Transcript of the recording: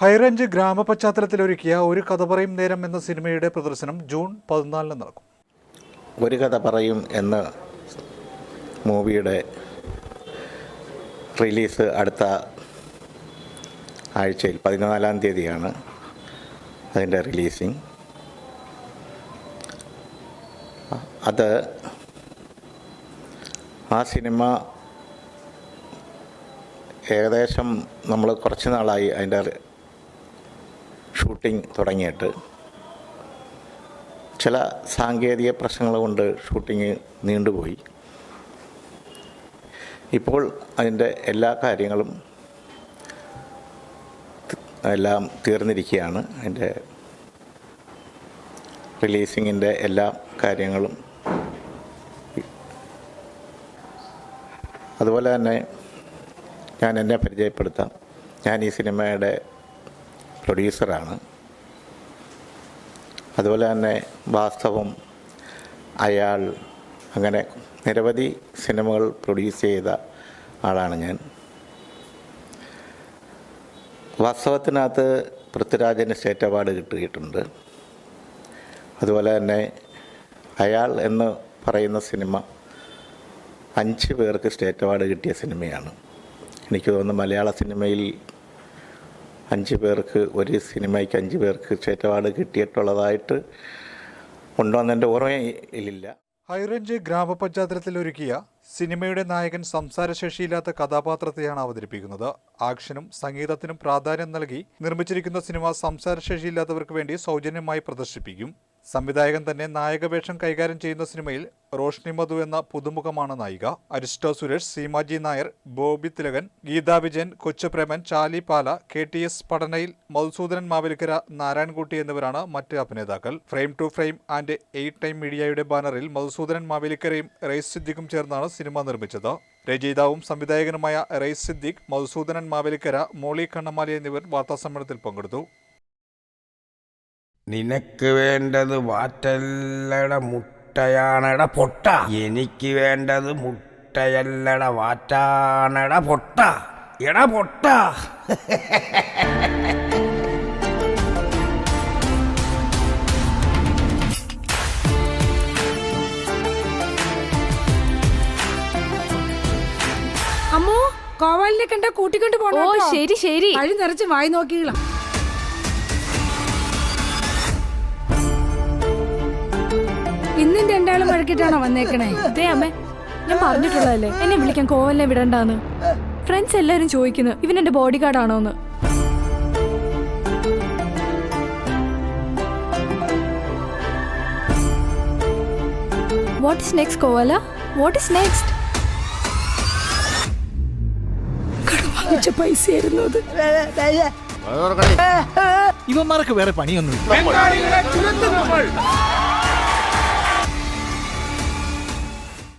High range ഗ്രാമപശ്ചാത്തലത്തിലൊരുക്കിയ ഒരു കഥ പറയും നേരം എന്ന സിനിമയുടെ പ്രദർശനം ജൂൺ പതിനാലിന് നടക്കും. ഒരു കഥ പറയും എന്ന മൂവിയുടെ റിലീസ് അടുത്ത ആഴ്ചയിൽ പതിനാലാം തീയതിയാണ് അതിന്റെ റിലീസിങ്. അത് ആ സിനിമ ഏകദേശം നമ്മൾ കുറച്ച് നാളായി അതിന്റെ ഷൂട്ടിംഗ് തുടങ്ങിയിട്ട് ചില സാങ്കേതിക പ്രശ്നങ്ങൾ കൊണ്ട് ഷൂട്ടിങ് നീണ്ടുപോയി. ഇപ്പോൾ അതിന്റെ എല്ലാ കാര്യങ്ങളും എല്ലാം തീർന്നിരിക്കുകയാണ്. അതിന്റെ റിലീസിങ്ങിന്റെ എല്ലാ കാര്യങ്ങളും അതുപോലെ തന്നെ ഞാൻ എന്നെ പരിചയപ്പെടുത്താം. ഞാൻ ഈ സിനിമയുടെ പ്രൊഡ്യൂസറാണ്. അതുപോലെ തന്നെ വാസ്തവം അയാൾ അങ്ങനെ നിരവധി സിനിമകൾ പ്രൊഡ്യൂസ് ചെയ്ത ആളാണ് ഞാൻ. വാസ്തവത്തിനകത്ത് പൃഥ്വിരാജന് സ്റ്റേറ്റ് അവാർഡ് കിട്ടിയിട്ടുണ്ട്. അതുപോലെ തന്നെ അയാൾ എന്ന് പറയുന്ന സിനിമ അഞ്ച് പേർക്ക് സ്റ്റേറ്റ് അവാർഡ് കിട്ടിയ സിനിമയാണ്. എനിക്ക് തോന്നുന്നു മലയാള സിനിമയിൽ അഞ്ച് പേർക്ക് ഒരു സിനിമയ്ക്ക് അഞ്ച് പേർക്ക് സ്റ്റേറ്റ് അവാർഡ് കിട്ടിയിട്ടുള്ളതായിട്ട് ഉണ്ടോ എന്ന് എന്റെ ഓർമ്മയിലില്ല. ഹൈറേഞ്ച് ഒരുക്കിയ സിനിമയുടെ നായകൻ സംസാരശേഷിയില്ലാത്ത കഥാപാത്രത്തെയാണ് അവതരിപ്പിക്കുന്നത്. ആക്ഷനും സംഗീതത്തിനും പ്രാധാന്യം നൽകി നിർമ്മിച്ചിരിക്കുന്ന സിനിമ സംസാരശേഷിയില്ലാത്തവർക്ക് വേണ്ടി സൗജന്യമായി പ്രദർശിപ്പിക്കും. സംവിധായകൻ തന്നെ നായകവേഷം കൈകാര്യം ചെയ്യുന്ന സിനിമയിൽ റോഷ്നി മധു എന്ന പുതുമുഖമാണ് നായിക. Aristo Suresh Seemaji Nair Bobby Thilakan Geetha Vijayan Kochupreman Chali Pala K T S പഠനയിൽ Madhusoodanan Mavelikkara Narayankutty എന്നിവരാണ് മറ്റ് അഭിനേതാക്കൾ. Frame to frame and eight time മീഡിയയുടെ ബാനറിൽ മധുസൂദനൻ മാവേലിക്കരയും റെയ്സ് സിദ്ദിഖും ചേർന്നാണ് സിനിമ നിർമ്മിച്ചത്. രചയിതാവും സംവിധായകനുമായ റെയ്സ് സിദ്ദിഖ് മധുസൂദനൻ മാവേലിക്കര മോളി കണ്ണമാലി എന്നിവർ വാർത്താസമ്മേളനത്തിൽ പങ്കെടുത്തു. നിനക്ക് വേണ്ടത് വാറ്റല്ലട മുട്ടയാണട പൊട്ട. എനിക്ക് വേണ്ടത് മുട്ടയല്ലട വാറ്റാണട പൊട്ട. എട പൊട്ട. അമ്മോ കോവാലിനെ കണ്ട കൂട്ടിക്കൊണ്ട് പോണോ ഓ ശരി ശരി. അഴി നിറച്ച് വായി നോക്കികളാം ഇന്നും രണ്ടാളും വഴക്കിട്ടാണോ വന്നേക്കണേ? ദേ അമ്മ ഞാൻ പറഞ്ഞിട്ടുള്ളതല്ലേ എന്നെ വിളിക്കാൻ കോവല്ലേ വിടണ്ടാന്ന്. ഫ്രണ്ട്സ് എല്ലാരും ചോദിക്കുന്നു ഇവൻ എന്റെ ബോഡി ഗാർഡ് ആണോന്ന്? വാട്ട് ഇസ് നെക്സ്റ്റ് കോവല? വാട്ട് ഇസ് നെക്സ്റ്റ് വാങ്ങിച്ച പൈസ ആയിരുന്നു അത് ഇവന്മാർക്ക് വേറെ പണിയൊന്നും